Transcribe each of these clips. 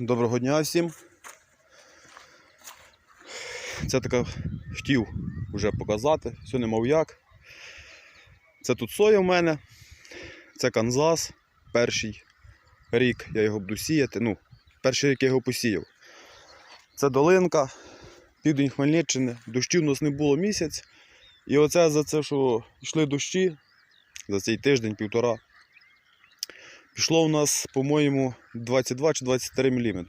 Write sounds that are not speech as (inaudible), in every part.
Доброго дня всім. Це така хотів вже показати, все не мов як. Це тут соя в мене, це Канзас, перший рік я його буду сіяти. Ну, перший рік я його посіяв. Це долинка, південь Хмельниччини. Дощів у нас не було місяць. І оце за це, що йшли дощі, за цей тиждень-півтора. Пішло у нас, по-моєму, 22 чи 23 мм.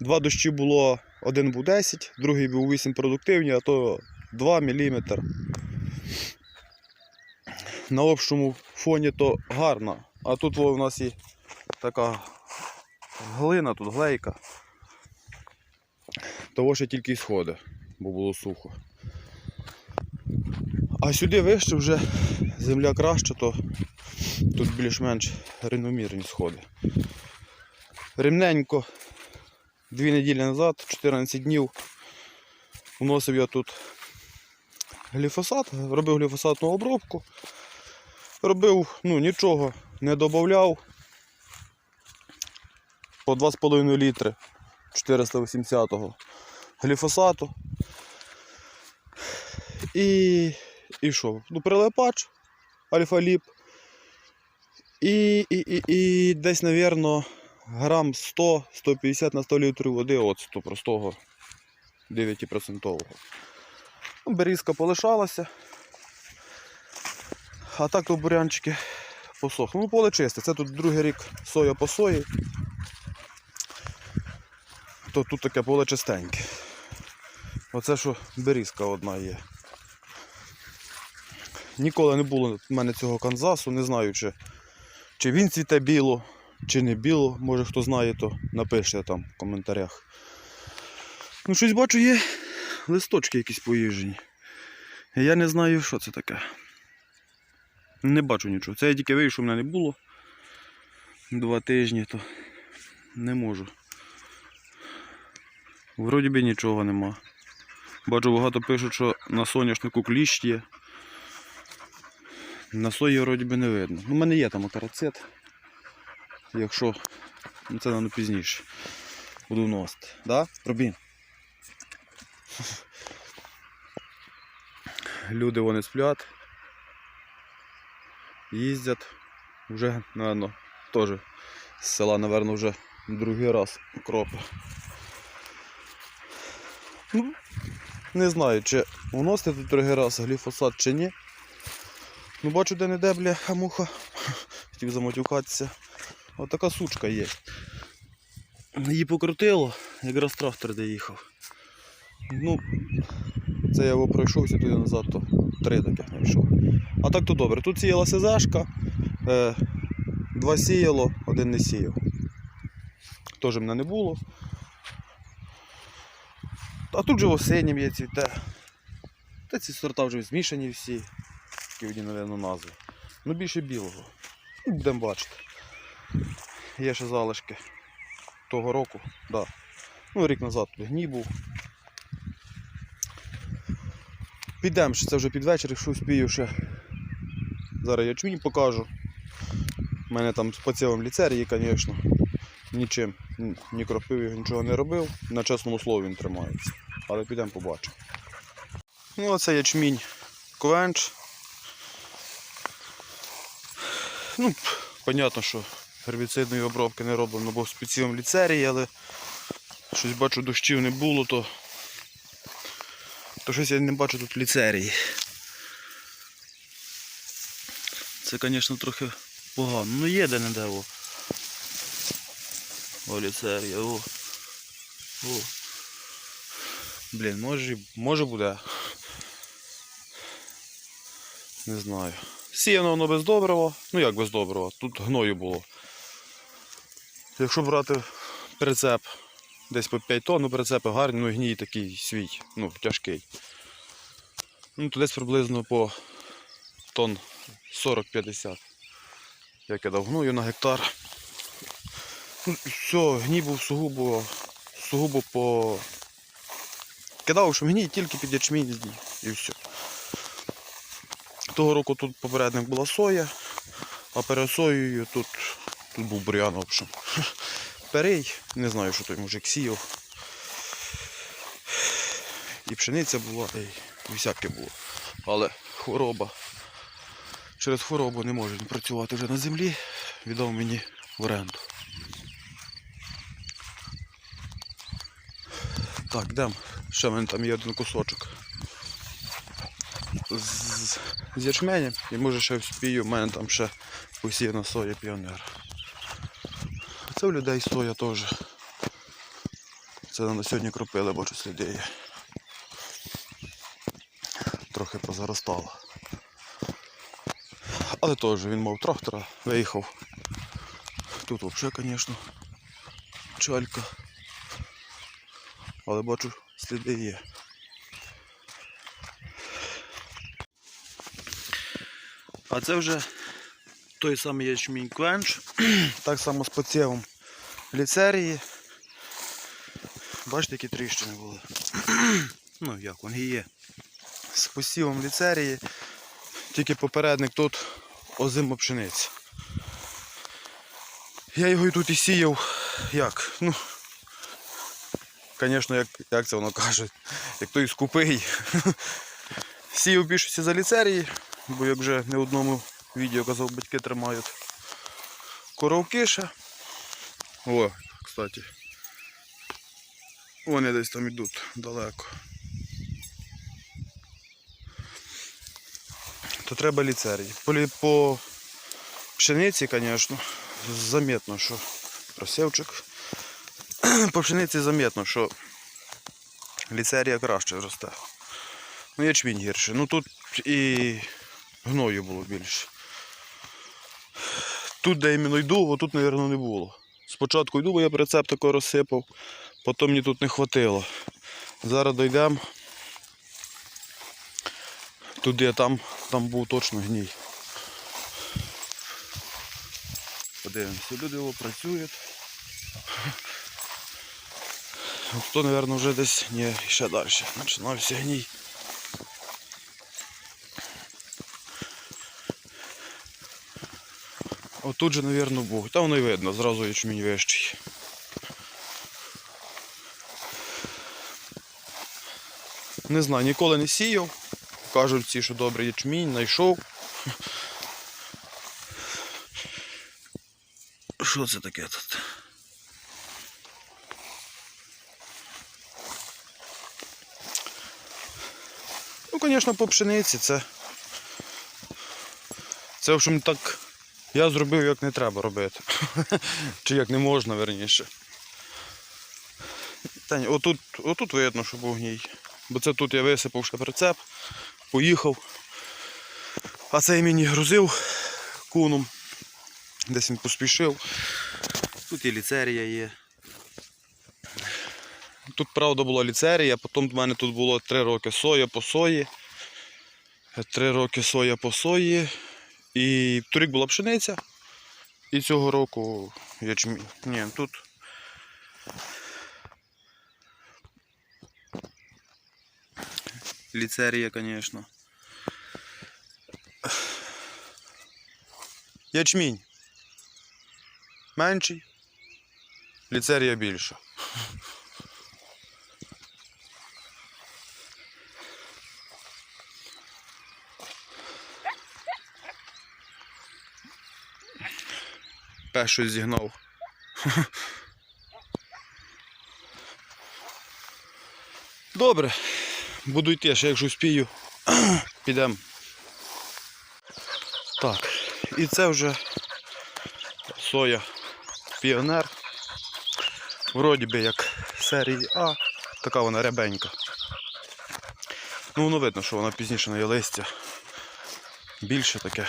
Два дощі було, один був 10, другий був 8 продуктивні, а то 2 мм. На общому фоні то гарно. А тут у нас і така глина, тут глейка. Того ще тільки й сходи, бо було сухо. А сюди вище вже земля краща, то тут більш-менш рівномірні сходи. Рівненько дві неділі назад, 14 днів, вносив я тут гліфосат, робив гліфосатну обробку. Робив, ну нічого не додавав. По 2,5 літри 480-го гліфосату. І, і що? Ну, прилипач, альфа-ліп. І, і, і, і десь, навірно, грам 100-150 на 100 літрів води оцту простого 9%. Ну, Берізка полишалася. А так то бурянчики посохли. Ну, поле чисте. Це тут другий рік соя по сої. То тут таке поле чистеньке. Оце що берізка одна є. Ніколи не було в мене цього канзасу, не знаю, чи, чи він цвіте біло, чи не біло. Може хто знає, то напишіть там в коментарях. Ну, щось бачу, є листочки якісь поїжджені. Я не знаю, що це таке. Не бачу нічого. Це я тільки вийшов, мене не було. Два тижні, то не можу. Вроді би нічого нема. Бачу, багато пишуть, що на соняшнику кліщ є. На сої вроді би не видно. У мене є там акарацит. Якщо ну, це напевно пізніше. Буду вносити. Да? Робін. Люди вони сплять. Їздять. Вже, напевно, теж з села, напевно, вже другий раз кропи. Ну, не знаю, чи вносити тут другий раз гліфосат чи ні. Ну бачу де не де, бляха муха. Хотів заматюкатися. Ось така сучка є. Її покрутило, якраз трактор де їхав. Ну, це я його пройшовся туди назад, то три таких знайшов. А так то добре. Тут сіяла СЗшка, е, два сіяло, один не сіяв. Теж мене не було. А тут же осеннім є цвіте. Та ці сорта вже змішані всі. Такі одні, мабуть, назви. Ну більше білого. Будемо бачити. Є ще залишки того року, да. Ну, рік назад тут гній був. Підемо ще це вже під вечір, якщо успію ще. Зараз ячмінь покажу. У мене там з ліцерії, звісно. Нічим, ні- ні кропив його, нічого не робив. На чесному слові він тримається. Але підемо побачимо. Ну, оце ячмінь квенч. Ну, понятно, що гербіцидної обробки не роблено, бо спеціум ліцерії, але щось бачу дощів не було, то, то щось я не бачу тут ліцерії. Це, звісно, трохи погано. Ну є де не де о. О, ліцерія, о. О. Блін, може, може буде. Не знаю. Сіяно воно без добрива. Ну як без добрива? Тут гною було. Якщо брати прицеп десь по 5 тонн, ну прицепи гарні, ну гній такий свій, ну тяжкий. Ну то десь приблизно по тонн 40-50. Я кидав гною на гектар. Ну, все, гній був сугубо, сугубо по. Кидав, що гній тільки під ячмінь і все. Того року тут попередник була соя, а перед соєю тут, тут був бур'ян, в общем. (laughs) старий, не знаю, що той мужик сіяв. І пшениця була, і всяке було. Але хвороба. Через хворобу не він працювати вже на землі, віддав мені в оренду. Так, йдемо. Ще в мене там є один кусочок. З, з ячменем і може ще вспію, в мене там ще посіяна соя піонер. Це у людей соя теж. Це на сьогодні кропили, бачу сліди є. Трохи позаростало. Але теж він мав трактора, виїхав. Тут взагалі, звісно, чалька. Але бачу, сліди є. А це вже той самий ячмінь квенч. (clears throat) Так само з поцєвом ліцерії. Бачите, які тріщини були. (clears throat) ну як вони і є. З посівом ліцерії. Тільки попередник тут озима пшениці. Я його і тут і сіяв. Як? Ну, звісно, як, як це воно каже, як той скупий. (laughs) Сіяв більшості за ліцерії, бо як вже не одному відео казав, батьки тримають коровки ще. О, кстати. Вони десь там йдуть далеко. То треба ліцерій. По, по пшениці, звісно, заметно, що просівчик. (clears throat) По пшениці заметно, що ліцерія краще росте. Ну, ячмінь гірше. Ну тут і гною було більше. Тут, де іменно йду, отут, мабуть, не було. Спочатку йду, бо я прицеп тако розсипав, потім мені тут не хватило. Зараз дійдемо. Туди, там, там був точно гній. Подивимося, люди його працюють. Хто, мабуть, вже десь ні, ще далі. Починався гній. Отут же, мабуть, був. Та воно й видно, зразу ячмінь вищий. Не знаю, ніколи не сіяв. Кажуть всі, що добрий ячмінь, знайшов. Що це таке тут? Ну, звісно, по пшениці це. Це, в общем, так я зробив, як не треба робити. (laughs) Чи як не можна, верніше. Та отут, отут видно, що був гній. Бо це тут я висипав ще прицеп, поїхав. А цей мені грузив куном. Десь він поспішив. Тут і ліцерія є. Тут, правда, була ліцерія, потім в мене тут було 3 роки соя по сої. 3 роки соя по сої. І торік була пшениця. І цього року ячмінь. Ні, тут. Ліцерія, звісно. Ячмінь. Менший. Ліцерія більша. Пес щось зігнав. (laughs) Добре, буду йти, ще якщо спію, (clears throat) підемо. Так, і це вже соя піонер. Вроді би як серії А, така вона рябенька. Ну воно видно, що вона пізніше на листя. Більше таке.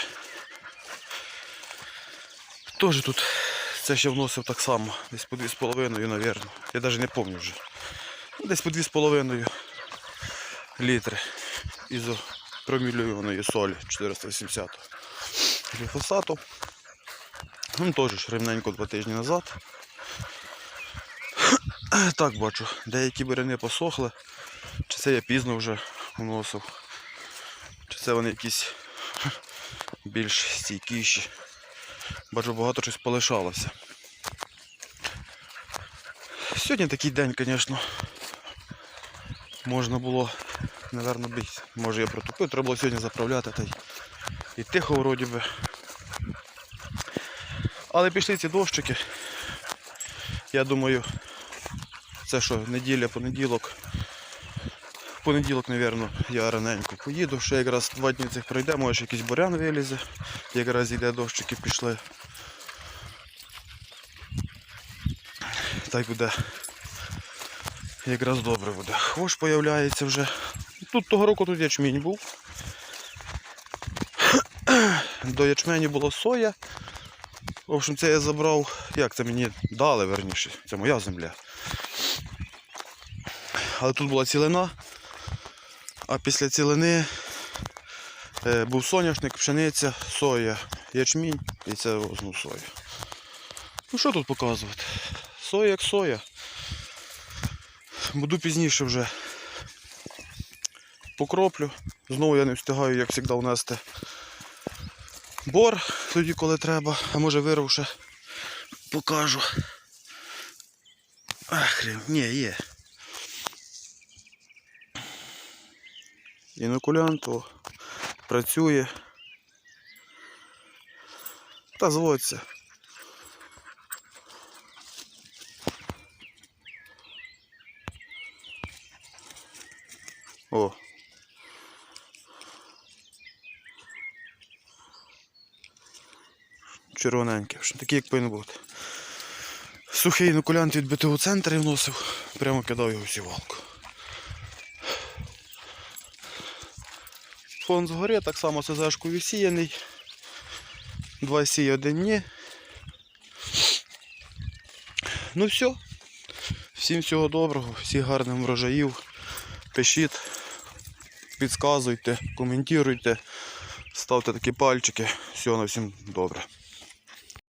Теж тут це ще вносив так само, десь по 2,5, мабуть. Я навіть не пам'ятаю вже. Ну, Десь по 2,5 літри ізопромільованої солі 480 гліфосату. Ну, теж рівненько два тижні назад. (coughs) Так бачу, деякі буряни посохли. Чи це я пізно вже вносив, чи це вони якісь (laughs) більш стійкіші. Бачу, багато щось полишалося. Сьогодні такий день, звісно. Можна було, напевно, б, може я протупив, треба було сьогодні заправляти та й і тихо вроді би. Але пішли ці дощики. Я думаю, це що, неділя, понеділок. Понеділок, мабуть, я раненько поїду, ще якраз два дні цих пройде, може якийсь бурян вилізе, якраз йде дощики пішли. Так буде. Якраз добре буде. Хвощ появляється вже. Тут того року тут ячмінь був. До ячменю було соя. В общем, це я забрав, як це мені дали, верніше, це моя земля. Але тут була цілина, а після цілини е, був соняшник, пшениця, соя, ячмінь і це ну, соя. Ну що тут показувати? Соя як соя. Буду пізніше вже покроплю. Знову я не встигаю, як завжди, внести бор тоді, коли треба, а може вирвавши, покажу. Ах, хрен, ні, є. Інокулянт о, працює. Та зводиться. О. Червоненький, такий як повинен бути. Сухий інокулянт від БТУ центрі вносив, прямо кидав його в сівалку. Фон згори, так само СЗшку висіяний. Два сії, один ні. Ну все. Всім всього доброго, всіх гарних врожаїв. Пишіть, підказуйте, коментуйте, ставте такі пальчики. Всього на всім добре.